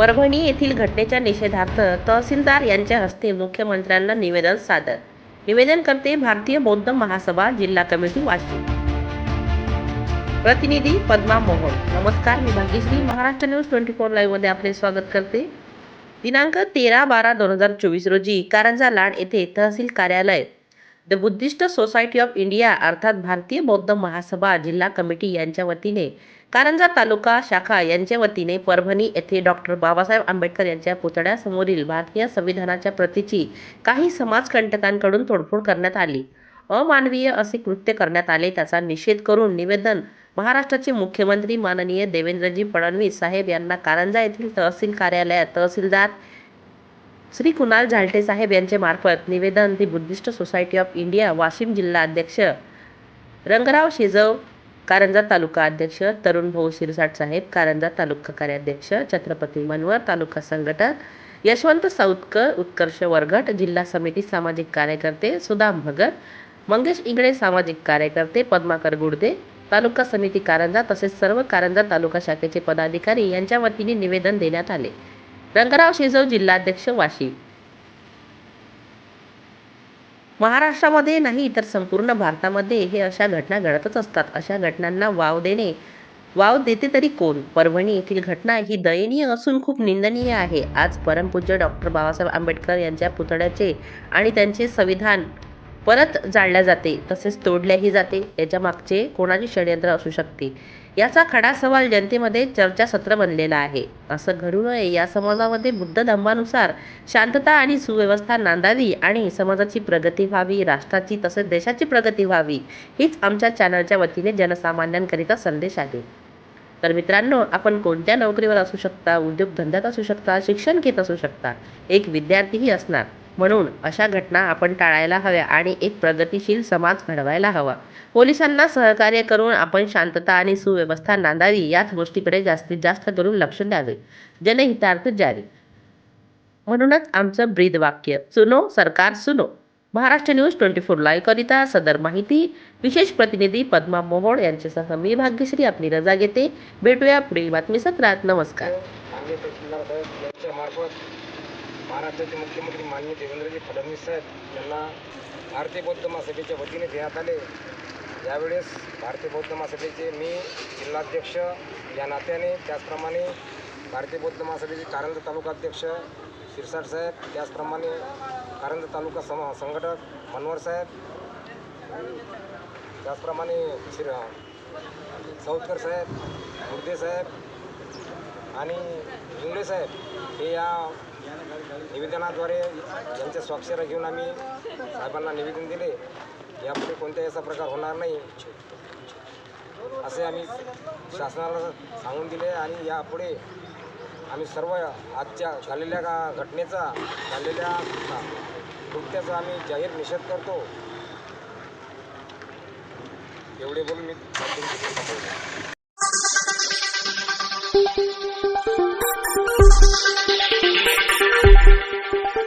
परभणी येथील घटनेच्या निषेधार्थ तहसीलदार यांच्या हस्ते मुख्यमंत्र्यांना निवेदन सादर. निवेदन करते भारतीय बौद्ध महासभा जिल्हा कमिटी वाशिम. प्रतिनिधी पद्मा मोहन नमस्कार मी Bhagyashree. Maharashtra news twenty four लाईव्हमध्ये आपले स्वागत करते. दिनांक तेरा बारा दोन हजार चोवीस रोजी कारंजा लाड येथे तहसील कार्यालय the Buddhist society of India अर्थात भारतीय बौद्ध महासभा जिल्हा कमिटी यांच्या वतीने कारंजा तालुका शाखा यांच्या वतीने परभणी येथे डॉक्टर बाबासाहेब आंबेडकर यांच्या पुतळ्यासमोरील भारतीय संविधानाच्या प्रतीची काही समाजकंटकांकडून तोडफोड करण्यात आली. अमानवीय असे कृत्य करण्यात आले त्याचा निषेध करून निवेदन महाराष्ट्राचे मुख्यमंत्री माननीय देवेंद्रजी फडणवीस साहेब यांना कारंजा येथील तहसील कार्यालयात तहसीलदार श्री कुणाल झालटे साहेब यांचे मार्फत निवेदन the Buddhist society of India Washim जिल्हा अध्यक्ष रंगराव शेजव कारंजा तालुका अध्यक्ष तरुण भाऊ शिरसाट साहेब कारंजा तालुका कार्याध्यक्ष छत्रपती मनवर तालुका संघटक यशवंत साऊतकर उत्कर्ष वरघट जिल्हा समिती सामाजिक कार्यकर्ते सुदाम भगत मंगेश इंगळे सामाजिक कार्यकर्ते पद्माकर गुडदे तालुका समिती कारंजा तसेच सर्व कारंजा तालुका शाखेचे पदाधिकारी यांच्या वतीने निवेदन देण्यात आले. रंगराव शेजव जिल्हाध्यक्ष वाशिम. महाराष्ट्रामध्ये नाही तर संपूर्ण भारतामध्ये हे अशा घटना घडतच असतात. अशा घटनांना वाव देणे वाव देते तरी कोण? परभणी येथील घटना ही दयनीय असून खूप निंदनीय आहे. आज परमपूज्य डॉक्टर बाबासाहेब आंबेडकर यांच्या पुतळ्याचे आणि त्यांचे संविधान परत जाळल्या जाते तसेच तोडल्याही जाते याच्या मागचे कोणाचे षडयंत्र असू शकते? याचा खडा सवाल जनतेमध्ये चर्चासत्र बनलेला आहे. असं घडू नये या समाजामध्ये बुद्ध धम्मानुसार शांतता आणि सुव्यवस्था नांदावी आणि समाजाची प्रगती व्हावी राष्ट्राची तसेच देशाची प्रगती व्हावी हीच आमच्या चॅनलच्या वतीने जनसामान्यांकरिता संदेश आहे. तर मित्रांनो आपण कोणत्या नोकरीवर असू शकता उद्योगधंद्यात असू शकता शिक्षण घेत असू शकता एक विद्यार्थीही असणार. म्हणून अशा घटना आपण टाळायला हव्या आणि एक प्रगतिशील समाज घडवायला हवा. पोलिसांना सहकार्य करून आपण शांतता आणि सुव्यवस्था नांदावी याच गोष्टीकडे जास्तीत जास्त करून लक्ष द्यावे. जनहितार्थ जारी. म्हणूनच आमचं ब्रीद वाक्य सुनो सरकार सुनो. Maharashtra news twenty four live करिता सदर माहिती विशेष प्रतिनिधी पद्मा मोहोळ यांच्यासह मी भाग्यश्री आपली रजा घेते. भेटूया पुढील बातमी सत्रात नमस्कार महाराष्ट्राचे मुख्यमंत्री माननीय देवेंद्रजी फडणवीस साहेब यांना भारतीय बौद्ध महासभेच्या वतीने देण्यात आले. यावेळेस भारतीय बौद्ध महासभेचे मी जिल्हाध्यक्ष या नात्याने त्याचप्रमाणे भारतीय बौद्ध महासभेचे कारंज तालुका अध्यक्ष शिरसाट साहेब त्याचप्रमाणे कारंजा तालुका सम संघटक मनोहर साहेब त्याचप्रमाणे शिर सौदकर साहेब गुर्दे साहेब आणि इंगळे साहेब हे या निवेदनाद्वारे यांच्या स्वाक्षऱ्या घेऊन आम्ही साहेबांना निवेदन दिले. यापुढे कोणत्याही असा प्रकार होणार नाही. असे आम्ही शासनाला सांगून दिले आणि यापुढे आम्ही सर्व आजच्या झालेल्या का घटनेचा झालेल्या कृत्याचा आम्ही जाहीर निषेध करतो. एवढे बोलून मी